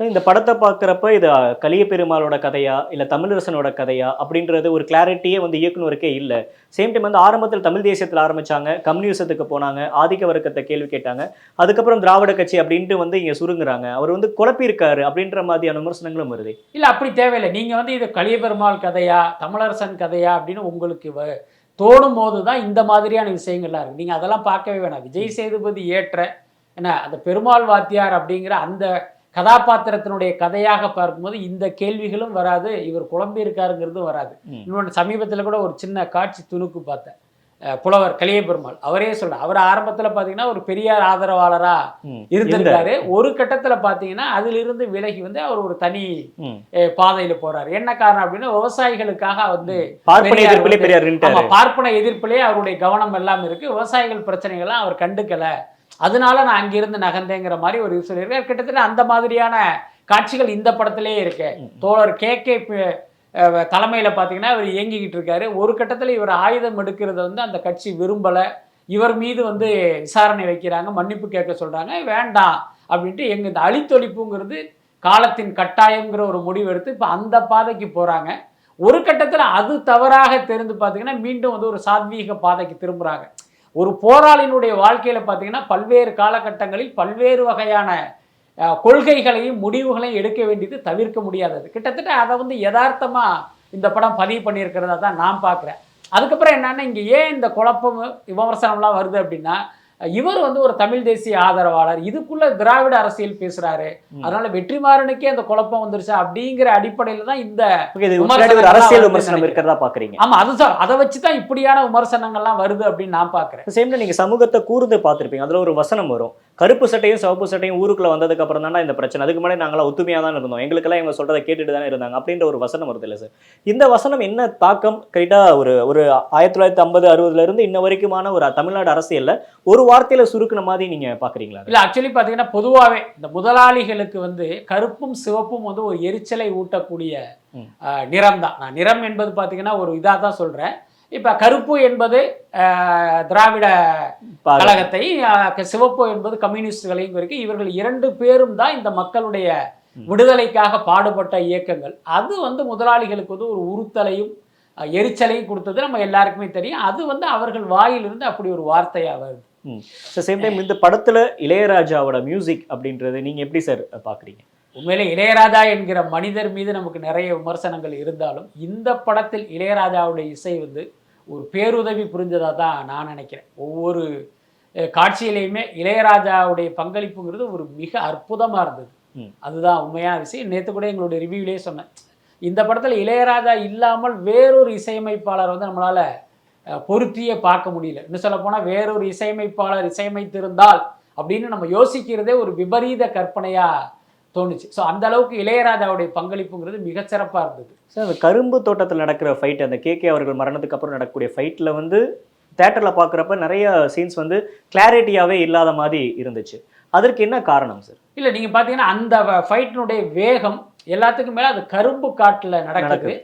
So இந்த படத்தை பார்க்குறப்ப இது கலிய பெருமாளோட கதையா இல்லை தமிழரசனோட கதையா அப்படின்றது ஒரு கிளாரிட்டியே வந்து இயக்குனருக்கே இல்லை. சேம் டைம் வந்து ஆரம்பத்தில் தமிழ் தேசியத்தில் ஆரம்பிச்சாங்க கம்யூனிசத்துக்கு போனாங்க ஆதிக்க வர்க்கத்தை கேள்வி கேட்டாங்க. அதுக்கப்புறம் திராவிட கட்சி அப்படின்ட்டு வந்து இங்கே சுருங்குறாங்க. அவர் வந்து குழப்பியிருக்காரு அப்படின்ற மாதிரியான விமர்சனங்களும் வருது. இல்லை அப்படி தேவையில்லை. நீங்கள் வந்து இது கலியபெருமாள் கதையா தமிழரசன் கதையா அப்படின்னு உங்களுக்கு வ- தோணும் போது தான் இந்த மாதிரியான விஷயங்கள்லாம் இருக்குது நீங்கள் அதெல்லாம் பார்க்கவே வேணாம். விஜய் சேதுபதி ஏற்ற என்ன அந்த பெருமாள் வாத்தியார் அப்படிங்கிற அந்த கதாபாத்திரத்தினுடைய கதையாக பார்க்கும்போது இந்த கேள்விகளும் வராது இவர் குழம்பி இருக்காருங்கிறதும் வராது. இன்னொன்று சமீபத்தில் கூட ஒரு சின்ன காட்சி துணுக்கு பார்த்தேன். புலவர் கலியபெருமாள் அவரே சொல்ற அவர் ஆரம்பத்தில் பார்த்தீங்கன்னா ஒரு பெரியார் ஆதரவாளரா. இருந்திருக்காரு. ஒரு கட்டத்தில் பார்த்தீங்கன்னா அதிலிருந்து விலகி வந்து அவர் ஒரு தனி பாதையில போறாரு. என்ன காரணம் அப்படின்னா விவசாயிகளுக்காக வந்து பார்ப்பன எதிர்ப்பிலே அவருடைய கவனம் எல்லாம் இருக்கு. விவசாயிகள் பிரச்சனைகள்லாம் அவர் கண்டுக்கல. அதனால நான் அங்கிருந்து நகர்ந்தேங்கிற மாதிரி ஒரு இது கிட்டத்தட்ட அந்த மாதிரியான காட்சிகள் இந்த படத்திலே இருக்கு. தோழர் கே. கே. தலைமையில பாத்தீங்கன்னா அவர் இயங்கிக்கிட்டு இருக்காரு. ஒரு கட்டத்துல இவர் ஆயுதம் எடுக்கிறத வந்து அந்த கட்சி விரும்பல. இவர் மீது வந்து விசாரணை வைக்கிறாங்க. மன்னிப்பு கேட்க சொல்றாங்க. வேண்டாம் அப்படின்ட்டு எங்க இந்த அழித்தொழிப்புங்கிறது காலத்தின் கட்டாயம்ங்கிற ஒரு முடிவு எடுத்து இப்போ அந்த பாதைக்கு போறாங்க. ஒரு கட்டத்தில் அது தவறாக தெரிந்து பார்த்தீங்கன்னா மீண்டும் வந்து ஒரு சாத்வீக பாதைக்கு திரும்புகிறாங்க ஒரு போராளியினுடைய வாழ்க்கையில் பார்த்தீங்கன்னா பல்வேறு காலகட்டங்களில் பல்வேறு வகையான கொள்கைகளையும் முடிவுகளையும் எடுக்க வேண்டியது தவிர்க்க முடியாதது. கிட்டத்தட்ட அதை வந்து யதார்த்தமாக இந்த படம் பதிவு பண்ணியிருக்கிறதா தான் நான் பார்க்குறேன் அதுக்கப்புறம் என்னென்னா இங்கே ஏன் இந்த குழப்பம் விமர்சனம்லாம் வருது அப்படின்னா இவர் வந்து ஒரு தமிழ் தேசிய ஆதரவாளர். இதுக்குள்ள திராவிட அரசியல் பேசுறாரு. அதனால வெற்றிமாறனுக்கே அந்த குழப்பம் வந்துருச்சா அப்படிங்கிற அடிப்படையில தான் இந்த அரசியல் விமர்சனம் இருக்கிறதா பாக்குறீங்க? ஆமா அதுதான் அதை வச்சு தான் இப்படியான விமர்சனங்கள்லாம் வருது அப்படின்னு நான் பார்க்குறேன் சேம் நீங்க சமூகத்தை கூர்ந்து பார்த்திருப்பீங்க. அதுல ஒரு வசனம் வரும். கருப்பு சட்டையும் சிவப்பு சட்டையும் ஊருக்குள்ள வந்ததுக்கு அப்புறம் தானே இந்த பிரச்சனை. அதுக்கு முன்னாடி நாங்களாம் ஒத்துமையா தான் இருந்தோம். எங்களுக்கெல்லாம் இவங்க சொல்றதை கேட்டுட்டு தானே இருந்தாங்க. அப்படின்ற ஒரு வசனம் வருது இல்ல சார் இந்த வசனம் என்ன தாக்கம்? கரெக்டா ஒரு ஒரு ஆயிரத்தி தொள்ளாயிரத்தி ஐம்பது அறுபதுல இருந்து இன்ன வரைக்குமான ஒரு தமிழ்நாடு அரசியல்ல ஒரு வார்த்தையில சுருக்குன மாதிரி நீங்க பாக்குறீங்களா? இல்ல ஆக்சுவலி பாத்தீங்கன்னா பொதுவாகவே இந்த முதலாளிகளுக்கு வந்து கருப்பும் சிவப்பும் வந்து ஒரு எரிச்சலை ஊட்டக்கூடிய. நிறம் தான். நான் நிறம் என்பது பாத்தீங்கன்னா ஒரு இதாக தான் சொல்றேன். இப்ப கருப்பு என்பது திராவிட. கழகத்தை சிவப்பு என்பது கம்யூனிஸ்டுகளையும் குறிக்கும் இவர்கள் இரண்டு பேரும் தான் இந்த மக்களுடைய. விடுதலைக்காக பாடுபட்ட இயக்கங்கள். அது வந்து முதலாளிகளுக்கு வந்து ஒரு உறுத்தலையும் எரிச்சலையும் கொடுத்தது நம்ம எல்லாருக்குமே தெரியும். அது வந்து அவர்கள் வாயிலிருந்து அப்படி ஒரு வார்த்தையா வருது. சேம் டைம் இந்த படத்துல இளையராஜாவோட மியூசிக் அப்படின்றது நீங்க எப்படி சார் பாக்குறீங்க? உண்மையிலே இளையராஜா என்கிற மனிதர் மீது நமக்கு நிறைய விமர்சனங்கள் இருந்தாலும் இந்த படத்தில் இளையராஜாவுடைய இசை வந்து ஒரு பேருதவி புரிஞ்சதாக தான் நான் நினைக்கிறேன். ஒவ்வொரு காட்சியிலையுமே இளையராஜாவுடைய பங்களிப்புங்கிறது ஒரு மிக அற்புதமாக இருந்தது. அதுதான் உண்மையான விஷயம். நேற்று கூட எங்களுடைய ரிவ்யூவிலே சொன்னேன். இந்த படத்தில் இளையராஜா இல்லாமல் வேறொரு இசையமைப்பாளர் வந்து நம்மளால் பொருத்தியே பார்க்க முடியல. இன்னும் சொல்லப்போனால் வேறொரு இசையமைப்பாளர் இசையமைத்திருந்தால் அப்படின்னு நம்ம யோசிக்கிறதே ஒரு விபரீத கற்பனையாக தோணுச்சு. ஸோ அந்த அளவுக்கு இளையராஜாவுடைய பங்களிப்புங்கிறது மிகச்சிறப்பாக இருந்தது. சார் அந்த கரும்பு தோட்டத்தில் நடக்கிற ஃபைட் அந்த கேகே அவர்கள் மரணத்துக்கு அப்புறம் நடக்கக்கூடிய ஃபைட்டில் வந்து தேட்டரில் பார்க்குறப்ப நிறைய சீன்ஸ் வந்து கிளாரிட்டியாகவே இல்லாத மாதிரி இருந்துச்சு. அதற்கு என்ன காரணம் சார் இல்லை நீங்கள் பார்த்தீங்கன்னா அந்த ஃபைட்டினுடைய வேகம் எல்லாத்துக்கும் மேலே அது கரும்பு காட்டில் நடக்குது.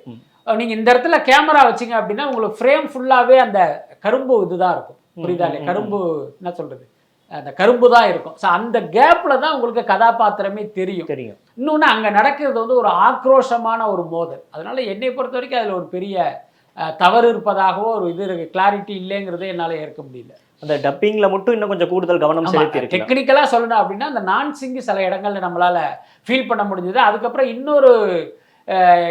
நீங்கள் இந்த இடத்துல கேமரா வச்சீங்க அப்படின்னா உங்களுக்கு ஃப்ரேம் ஃபுல்லாகவே அந்த கரும்பு இதுதான் இருக்கும். புரியுதா இல்லையா? கரும்பு என்ன சொல்கிறது அந்த கரும்பு தான் இருக்கும். ஸோ அந்த கேப்பில் தான் உங்களுக்கு கதாபாத்திரமே தெரியும். தெரியும். இன்னொன்று அங்கே நடக்கிறது வந்து ஒரு ஆக்ரோஷமான ஒரு மோதல். அதனால என்னை பொறுத்த வரைக்கும் அதில் ஒரு பெரிய தவறு இருப்பதாகவோ ஒரு இது இருக்கு. கிளாரிட்டி இல்லைங்கிறதே என்னால் ஏற்க முடியல. அந்த டப்பிங்ல மட்டும் இன்னும் கொஞ்சம் கூடுதல் கவனம் செலுத்தி டெக்னிக்கலாக சொல்லணும் அப்படின்னா அந்த நான் சிங்கு சில இடங்கள்ல நம்மளால ஃபீல் பண்ண முடிஞ்சது. அதுக்கப்புறம் இன்னொரு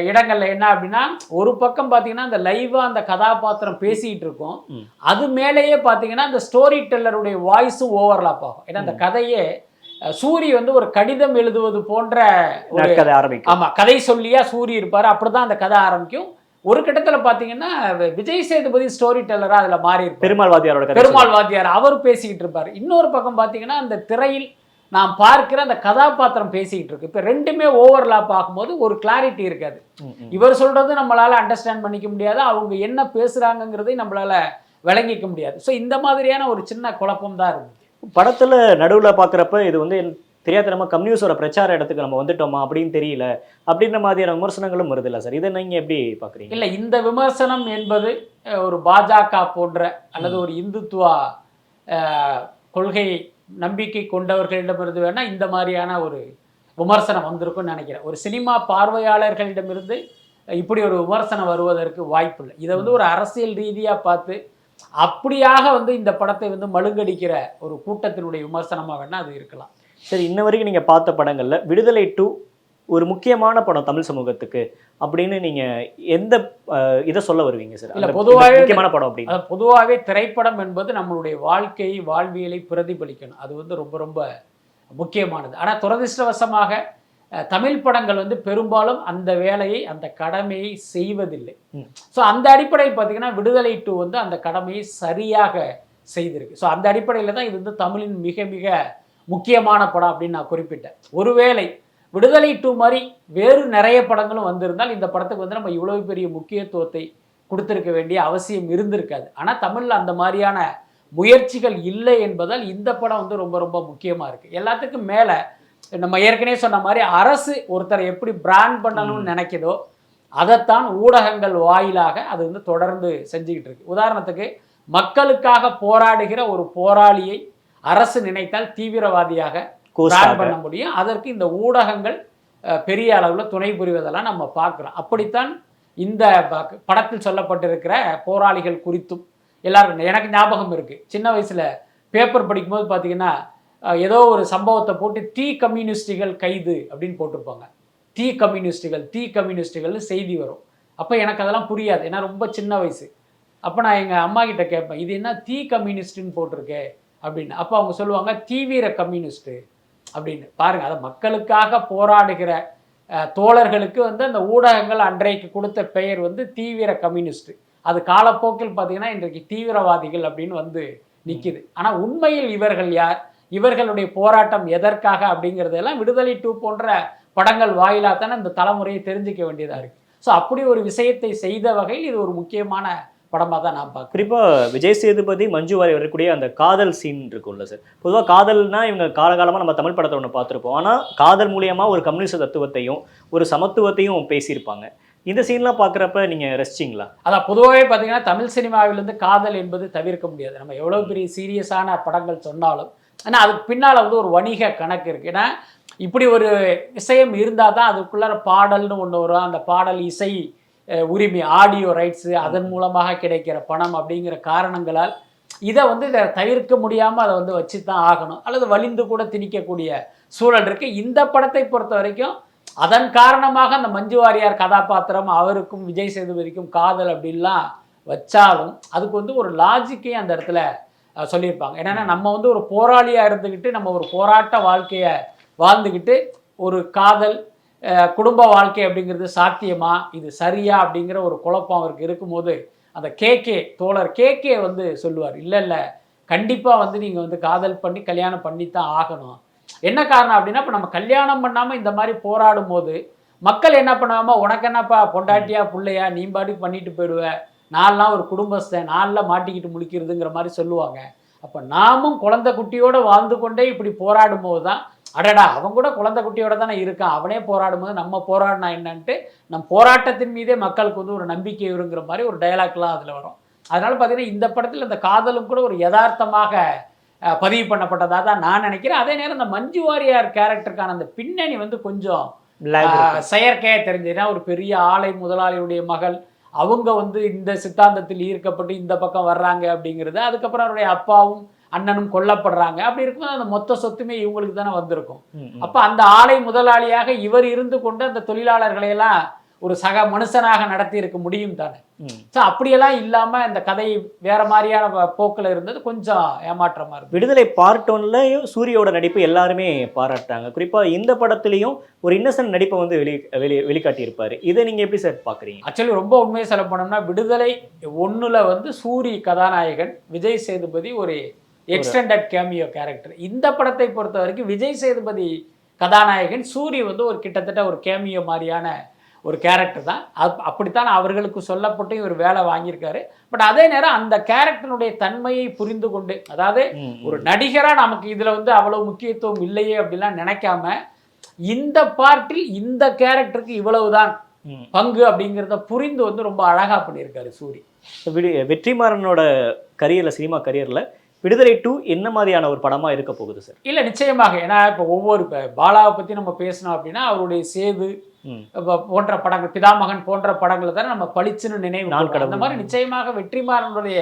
இடங்கள்ல என்ன அப்படின்னா ஒரு பக்கம் பார்த்தீங்கன்னா அந்த லைவாக அந்த கதாபாத்திரம் பேசிகிட்டு இருக்கும். அது மேலேயே பார்த்தீங்கன்னா அந்த ஸ்டோரி டெல்லருடைய வாய்ஸும் ஓவர்லாப் ஆகும். ஏன்னா அந்த கதையே சூரி வந்து ஒரு கடிதம் எழுதுவது போன்ற ஒரு கதை ஆரம்பிக்கும். ஆமா கதை சொல்லியா சூரி இருப்பாரு அப்படிதான் அந்த கதை ஆரம்பிக்கும். ஒரு கட்டத்துல பாத்தீங்கன்னா வி- விஜய் சேதுபதி ஸ்டோரி டெல்லரா அதுல மாறி பெருமாள் வாத்தியாரோட பெருமாள் வாத்தியார் அவர் பேசிக்கிட்டு இருப்பாரு. இன்னொரு பக்கம் பாத்தீங்கன்னா அந்த திரையில் நாம் பார்க்கிற அந்த கதாபாத்திரம் பேசிக்கிட்டு இருக்கு. இப்ப ரெண்டுமே ஓவர்லாப் ஆகும்போது ஒரு கிளாரிட்டி இருக்காது. இவர் சொல்றது நம்மளால அண்டர்ஸ்டாண்ட் பண்ணிக்க முடியாது. அவங்க என்ன பேசுறாங்கங்கிறதை நம்மளால விளங்கிக்க முடியாது. ஸோ இந்த மாதிரியான ஒரு சின்ன குழப்பம் தான் இருந்தது. படத்துல நடுவுல பாக்குறப்ப இது வந்து தெரியாதனமா கம்யூனிஸ்டோட பிரச்சார இடத்துக்கு நம்ம வந்துட்டோமா அப்படின்னு தெரியல. அப்படின்ற மாதிரியான விமர்சனங்களும் வருது இல்ல சார். இதை நீங்க எப்படி பாக்குறீங்க? இல்லை இந்த விமர்சனம் என்பது ஒரு பாஜக போன்ற அல்லது ஒரு இந்துத்துவா கொள்கை நம்பிக்கை கொண்டவர்களிடமிருந்து வேணால் இந்த மாதிரியான ஒரு விமர்சனம் வந்திருக்கும்னு நினைக்கிறேன். ஒரு சினிமா பார்வையாளர்களிடமிருந்து இப்படி ஒரு விமர்சனம் வருவதற்கு வாய்ப்பு இல்லை இதை வந்து ஒரு அரசியல் ரீதியாக பார்த்து அப்படியாக வந்து இந்த படத்தை வந்து மழுங்கடிக்கிற ஒரு கூட்டத்தினுடைய விமர்சனமாக வேணால் அது இருக்கலாம். சரி இன்ன வரைக்கும் நீங்கள் பார்த்த படங்களில் விடுதலை டூ ஒரு முக்கியமான படம் தமிழ் சமூகத்துக்கு அப்படின்னு நீங்க எந்த இதை சொல்ல வருவீங்க சார்? இல்ல, பொதுவாவே முக்கியமான படம் அப்படின்னு. பொதுவாகவே திரைப்படம் என்பது நம்மளுடைய வாழ்க்கை வாழ்வியலை பிரதிபலிக்கணும். அது வந்து ரொம்ப ரொம்ப முக்கியமானது. ஆனால் துரதிர்ஷ்டவசமாக தமிழ் படங்கள் வந்து பெரும்பாலும் அந்த வேலையை அந்த கடமையை செய்வதில்லை. ஸோ அந்த அடிப்படையில் பார்த்தீங்கன்னா விடுதலை டூ வந்து அந்த கடமையை சரியாக செய்திருக்கு. ஸோ அந்த அடிப்படையில் தான் இது வந்து தமிழின் மிக மிக முக்கியமான படம் அப்படின்னு நான் குறிப்பிட்டேன். ஒருவேளை விடுதலை டூ மாதிரி வேறு நிறைய படங்களும் வந்திருந்தால் இந்த படத்துக்கு வந்து நம்ம இவ்வளவு பெரிய முக்கியத்துவத்தை கொடுத்திருக்க வேண்டிய அவசியம் இருந்திருக்காது. ஆனால் தமிழில் அந்த மாதிரியான முயற்சிகள் இல்லை என்பதால் இந்த படம் வந்து ரொம்ப ரொம்ப முக்கியமாக இருக்குது எல்லாத்துக்கும் மேலே நம்ம ஏற்கனவே சொன்ன மாதிரி அரசு ஒருத்தரை எப்படி பிராண்ட் பண்ணணும்னு நினைக்குதோ அதைத்தான் ஊடகங்கள் வாயிலாக அது வந்து தொடர்ந்து செஞ்சுக்கிட்டு இருக்கு. உதாரணத்துக்கு மக்களுக்காக போராடுகிற ஒரு போராளியை அரசு நினைத்தால் தீவிரவாதியாக பிராண்ட் பண்ண முடியும். அதற்கு இந்த ஊடகங்கள் பெரிய அளவில் துணை புரிவதெல்லாம் நம்ம பார்க்குறோம். அப்படித்தான் இந்த படத்தில் சொல்லப்பட்டிருக்கிற போராளிகள் குறித்தும் எல்லாரும் எனக்கு ஞாபகம் இருக்கு. சின்ன வயசுல பேப்பர் படிக்கும்போது பார்த்தீங்கன்னா ஏதோ ஒரு சம்பவத்தை போட்டு தீ கம்யூனிஸ்டுகள் கைது அப்படின்னு போட்டிருப்பாங்க. தீ கம்யூனிஸ்டுகள் தீ கம்யூனிஸ்டுகள்னு செய்தி வரும். அப்போ எனக்கு அதெல்லாம் புரியாது. ஏன்னா ரொம்ப சின்ன வயசு. அப்போ நான் எங்கள் அம்மா கிட்ட கேட்பேன் இது என்ன தீ கம்யூனிஸ்ட்டுன்னு போட்டிருக்கே? அப்படின்னு. அப்போ அவங்க சொல்லுவாங்க தீவிர கம்யூனிஸ்ட்டு. அப்படின்னு. பாருங்க அதை மக்களுக்காக போராடுகிற தோழர்களுக்கு வந்து அந்த ஊடகங்கள் அன்றைக்கு கொடுத்த பெயர் வந்து தீவிர கம்யூனிஸ்ட். அது காலப்போக்கில் பார்த்தீங்கன்னா இன்றைக்கு தீவிரவாதிகள் அப்படின்னு வந்து நிற்கிது ஆனால் உண்மையில் இவர்கள் யார்? இவர்களுடைய போராட்டம் எதற்காக அப்படிங்கிறதெல்லாம் விடுதலை டூ போன்ற படங்கள் வாயிலாக தானே இந்த தலைமுறையை தெரிஞ்சுக்க வேண்டியதாக இருக்குது ஸோ அப்படி ஒரு விஷயத்தை செய்த வகையில் இது ஒரு முக்கியமான படமாக தான் நான் பார்க்குறேன். குறிப்பா விஜய் சேதுபதி மஞ்சு வாரி வரக்கூடிய அந்த காதல் சீன் இருக்கும்ல சார் பொதுவா காதல்னா இவங்க காலகாலமா நம்ம தமிழ் படத்தை ஒன்று பார்த்துருப்போம். ஆனா காதல் மூலியமா ஒரு கம்யூனிஸ்ட் தத்துவத்தையும் ஒரு சமத்துவத்தையும் பேசியிருப்பாங்க. இந்த சீன்லாம் பார்க்குறப்ப நீங்க ரசிச்சிங்களா? அதான் பொதுவாகவே பார்த்தீங்கன்னா தமிழ் சினிமாவிலிருந்து காதல் என்பது தவிர்க்க முடியாது. நம்ம எவ்வளோ பெரிய சீரியஸான படங்கள் சொன்னாலும் ஆனால் அதுக்கு பின்னால் வந்து ஒரு வணிக கணக்கு இருக்குது ஏன்னா இப்படி ஒரு விஷயம் இருந்தால் தான் அதுக்குள்ளார பாடல்னு ஒன்று வரும். அந்த பாடல் இசை உரிமை ஆடியோ ரைட்ஸு அதன் மூலமாக கிடைக்கிற பணம் அப்படிங்கிற காரணங்களால் இதை வந்து இதை தவிர்க்க முடியாமல் அதை வந்து வச்சு தான் ஆகணும். அல்லது வலிந்து கூட திணிக்கக்கூடிய சூழல் இருக்குது இந்த படத்தை பொறுத்த வரைக்கும் அதன் காரணமாக அந்த மஞ்சு வாரியார் கதாபாத்திரம் அவருக்கும் விஜய் சேதுபதிக்கும் காதல் அப்படின்லாம் வச்சாலும் அதுக்கு வந்து ஒரு லாஜிக்கே அந்த இடத்துல சொல்லியிருப்பாங்க. ஏன்னா நம்ம வந்து ஒரு போராளியாக இருந்துக்கிட்டு நம்ம ஒரு போராட்ட வாழ்க்கையை வாழ்ந்துக்கிட்டு ஒரு காதல் குடும்ப வாழ்க்கை அப்படிங்கிறது சாத்தியமா? இது சரியா? அப்படிங்கிற ஒரு குழப்பம் அவருக்கு இருக்கும்போது அந்த கேகே தோழர் கேகே வந்து சொல்லுவார் இல்லை இல்லை கண்டிப்பாக வந்து நீங்கள் வந்து காதல் பண்ணி கல்யாணம் பண்ணித்தான் ஆகணும். என்ன காரணம் அப்படின்னா இப்போ நம்ம கல்யாணம் பண்ணாமல் இந்த மாதிரி போராடும் போது மக்கள் என்ன பண்ணுவாம உனக்கு என்னப்பா பொண்டாட்டியா புள்ளையா நீ பாட்டுக்கு பண்ணிட்டு போயிடுவ நான்லாம் ஒரு குடும்பஸ்தன் நாளில் மாட்டிக்கிட்டு முழிக்கிறதுங்கிற மாதிரி சொல்லுவாங்க. அப்போ நாமும் குழந்தை குட்டியோட வாழ்ந்து கொண்டே இப்படி போராடும் போது தான் அடடா அவன் கூட குழந்தை குட்டியோட தானே இருக்கான். அவனே போராடும் போது நம்ம போராடினா என்னன்ட்டு நம் போராட்டத்தின் மீதே மக்களுக்கு வந்து ஒரு நம்பிக்கை வருங்கிற மாதிரி ஒரு டயலாக்லாம் அதில் வரும். அதனால பார்த்தீங்கன்னா இந்த படத்தில் இந்த காதலும் கூட ஒரு யதார்த்தமாக பதிவு பண்ணப்பட்டதாக தான் நான் நினைக்கிறேன். அதே நேரம் இந்த மஞ்சு வாரியார் கேரக்டருக்கான அந்த பின்னணி வந்து கொஞ்சம் lag இருக்கு. ஆஹ் செயற்கையா தெரிஞ்சதுன்னா ஒரு பெரிய ஆலை முதலாளியுடைய மகள் அவங்க வந்து இந்த சித்தாந்தத்தில் ஈர்க்கப்பட்டு இந்த பக்கம் வர்றாங்க அப்படிங்கிறது அதுக்கப்புறம் அவருடைய அப்பாவும் அண்ணனும் கொல்லப்படுறாங்க. அப்படி இருக்கும்போது அந்த மொத்த சொத்துமே இவங்களுக்கு தானே வந்திருக்கும். அப்ப அந்த ஆலை முதலாளியாக இவர் இருந்து கொண்டு அந்த தொழிலாளர்களை எல்லாம் ஒரு சக மனுஷனாக நடத்தி இருக்க முடியும் தானே. ஸோ அப்படியெல்லாம் இல்லாம இந்த கதை வேற மாதிரியான போக்குல இருந்தது கொஞ்சம் ஏமாற்றமா இருக்கு. விடுதலை பார்ட் ஒன்லயும் சூரியோட நடிப்பு எல்லாருமே பாராட்டாங்க குறிப்பா இந்த படத்துலயும் ஒரு இன்னசென்ட் நடிப்பை வந்து வெளி வெளி வெளிக்காட்டியிருப்பாரு. இதை நீங்க எப்படி சார் பாக்குறீங்க? ஆக்சுவலி ரொம்ப உண்மையை சொல்ல போனோம்னா விடுதலை ஒண்ணுல வந்து சூரி கதாநாயகன் விஜய் சேதுபதி ஒரு எக்ஸ்டெண்டட் கேமியோ கேரக்டர் இந்த படத்தை பொறுத்த வரைக்கும் விஜய் சேதுபதி கதாநாயகன் சூரி வந்து ஒரு கிட்டத்தட்ட ஒரு கேமியோ மாதிரியான ஒரு கேரக்டர் தான். அப் அப்படித்தான் அவர்களுக்கு சொல்லப்பட்டு இவர் வேலை வாங்கியிருக்காரு. பட் அதே நேரம் அந்த கேரக்டருடைய தன்மையை புரிந்து கொண்டு அதாவது ஒரு நடிகரா நமக்கு இதுல வந்து அவ்வளவு முக்கியத்துவம் இல்லையே அப்படிலாம் நினைக்காம இந்த பார்ட்டில் இந்த கேரக்டருக்கு இவ்வளவுதான். பங்கு அப்படிங்கிறத புரிந்து வந்து ரொம்ப அழகா பண்ணியிருக்காரு சூரி. வெற்றிமாறனோட கரியர்ல சினிமா கரியர்ல விடுதலை டூ என்ன மாதிரியான ஒரு படமா இருக்க போகுது சார் இல்ல நிச்சயமாக. ஏன்னா இப்போ ஒவ்வொரு பாலாவை பத்தி நம்ம பேசணும் அப்படின்னா அவருடைய சேது போன்ற படங்கள் பிதாமகன் போன்ற படங்களை தானே நம்ம பளிச்சுன்னு நினைவு. அந்த கடவுள். மாதிரி நிச்சயமாக வெற்றிமாறனுடைய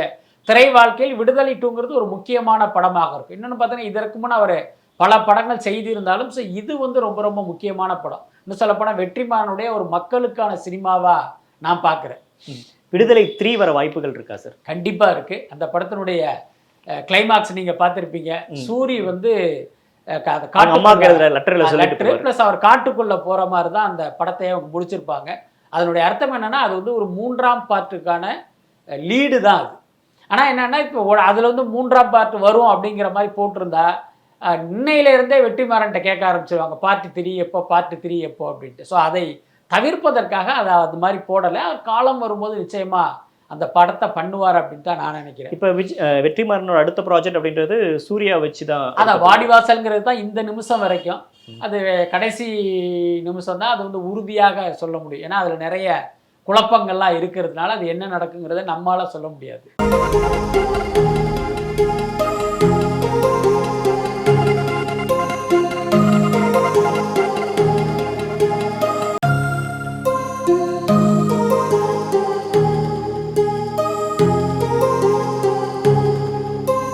திரை வாழ்க்கையில் விடுதலை டூங்கிறது ஒரு முக்கியமான படமாக இருக்கும் இன்னொன்னு பார்த்தீங்கன்னா இதற்கு முன் அவர் பல படங்கள் செய்திருந்தாலும் so இது வந்து ரொம்ப ரொம்ப முக்கியமான படம். இன்னும் சொல்லப்போனால் வெற்றிமாறனுடைய ஒரு மக்களுக்கான சினிமாவா நான் பார்க்குறேன். விடுதலை த்ரீ வர வாய்ப்புகள் இருக்கா சார் கண்டிப்பா இருக்கு. அந்த படத்தினுடைய கிளைமாக்ஸ் நீங்க பார்த்திருப்பீங்க. சூரி வந்து. ப்ளஸ் அவர் காட்டுக்குள்ள போற மாதிரி தான் அந்த படத்தையே அவங்க முடிச்சிருப்பாங்க. அதனுடைய அர்த்தம் என்னன்னா அது வந்து ஒரு மூன்றாம் பார்ட்டுக்கான லீடு தான் அது. ஆனா என்னன்னா இப்போ அதுல வந்து மூன்றாம் பார்ட் வரும் அப்படிங்கிற மாதிரி போட்டிருந்தா அஹ், இன்னையில இருந்தே வெற்றிமாறன்ட்ட கேட்க ஆரம்பிச்சிருவாங்க. பார்ட் த்ரீ எப்போ பார்ட் த்ரீ எப்போ அப்படின்ட்டு. ஸோ அதை தவிர்ப்பதற்காக அதை அது மாதிரி போடலை. காலம் வரும்போது நிச்சயமா அந்த படத்தை பண்ணுவார் அப்படின்னு தான் நான் நினைக்கிறேன். இப்ப விஜ் வெற்றிமாறனோட அடுத்த ப்ராஜெக்ட் அப்படின்றது சூர்யா வச்சு தான் அதான் வாடிவாசல்ங்கிறது தான் இந்த நிமிஷம் வரைக்கும். அது கடைசி நிமிஷம் தான் அது வந்து உறுதியாக சொல்ல முடியும். ஏன்னா அதில் நிறைய குழப்பங்கள்லாம் இருக்கிறதுனால அது என்ன நடக்குங்கிறத நம்மால சொல்ல முடியாது.